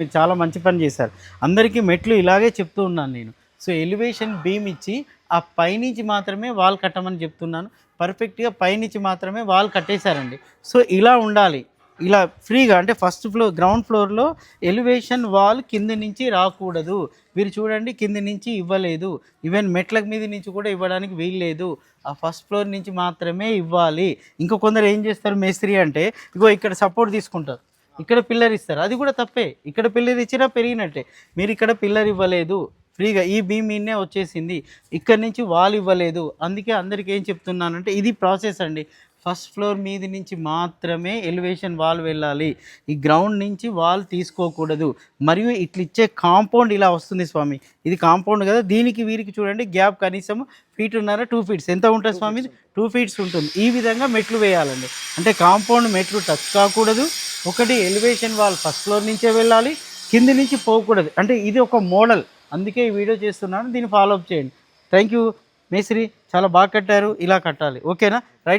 మీరు చాలా మంచి పని చేశారు. అందరికీ మెట్లు ఇలాగే చెప్తూ ఉన్నాను నేను. సో ఎలివేషన్ బీమ్ ఇచ్చి ఆ పైనుంచి మాత్రమే వాల్ కట్టమని చెప్తున్నాను. పర్ఫెక్ట్గా పైనుంచి మాత్రమే వాల్ కట్టేశారండి. సో ఇలా ఉండాలి. ఇలా ఫ్రీగా అంటే ఫస్ట్ ఫ్లోర్ గ్రౌండ్ ఫ్లోర్లో ఎలివేషన్ వాల్ కింద నుంచి రాకూడదు. మీరు చూడండి కింద నుంచి ఇవ్వలేదు. ఈవెన్ మెట్ల మీద నుంచి కూడా ఇవ్వడానికి వీల్లేదు. ఆ ఫస్ట్ ఫ్లోర్ నుంచి మాత్రమే ఇవ్వాలి. ఇంకా కొందరు ఏం చేస్తారు మేస్త్రి అంటే ఇగో ఇక్కడ సపోర్ట్ తీసుకుంటారు. ఇక్కడ పిల్లర్ ఇస్తారు. అది కూడా తప్పే. ఇక్కడ పిల్లర్ ఇచ్చినా పెరిగినట్టే. మీరు ఇక్కడ పిల్లర్ ఇవ్వలేదు. ఫ్రీగా ఈ బీమ్ మీనే వచ్చేసింది. ఇక్కడ నుంచి వాల్ ఇవ్వలేదు. అందుకే అందరికీ ఏం చెప్తున్నానంటే ఇది ప్రాసెస్ అండి. ఫస్ట్ ఫ్లోర్ మీద నుంచి మాత్రమే ఎలివేషన్ వాల్ వెళ్ళాలి. ఈ గ్రౌండ్ నుంచి వాల్ తీసుకోకూడదు. మరియు ఇట్లా ఇచ్చే కాంపౌండ్ ఇలా వస్తుంది స్వామి. ఇది కాంపౌండ్ కదా. దీనికి వీరికి చూడండి గ్యాప్ కనీసం ఫీట్ ఉన్నారా? Two feets. ఎంత ఉంటుంది స్వామి? టూ ఫీట్స్ ఉంటుంది. ఈ విధంగా మెట్లు వేయాలండి. అంటే కాంపౌండ్ మెట్లు టచ్ కాకూడదు. ఒకటి ఎలివేషన్ వాల్ ఫస్ట్ ఫ్లోర్ నుంచే వెళ్ళాలి కింది నుంచి పోకూడదు. అంటే ఇది ఒక మోడల్. అందుకే ఈ వీడియో చేస్తున్నాను. దీన్ని ఫాలో అప్ చేయండి. థ్యాంక్ యూ మేస్త్రి చాలా బాగా కట్టారు. ఇలా కట్టాలి. ఓకేనా రైట్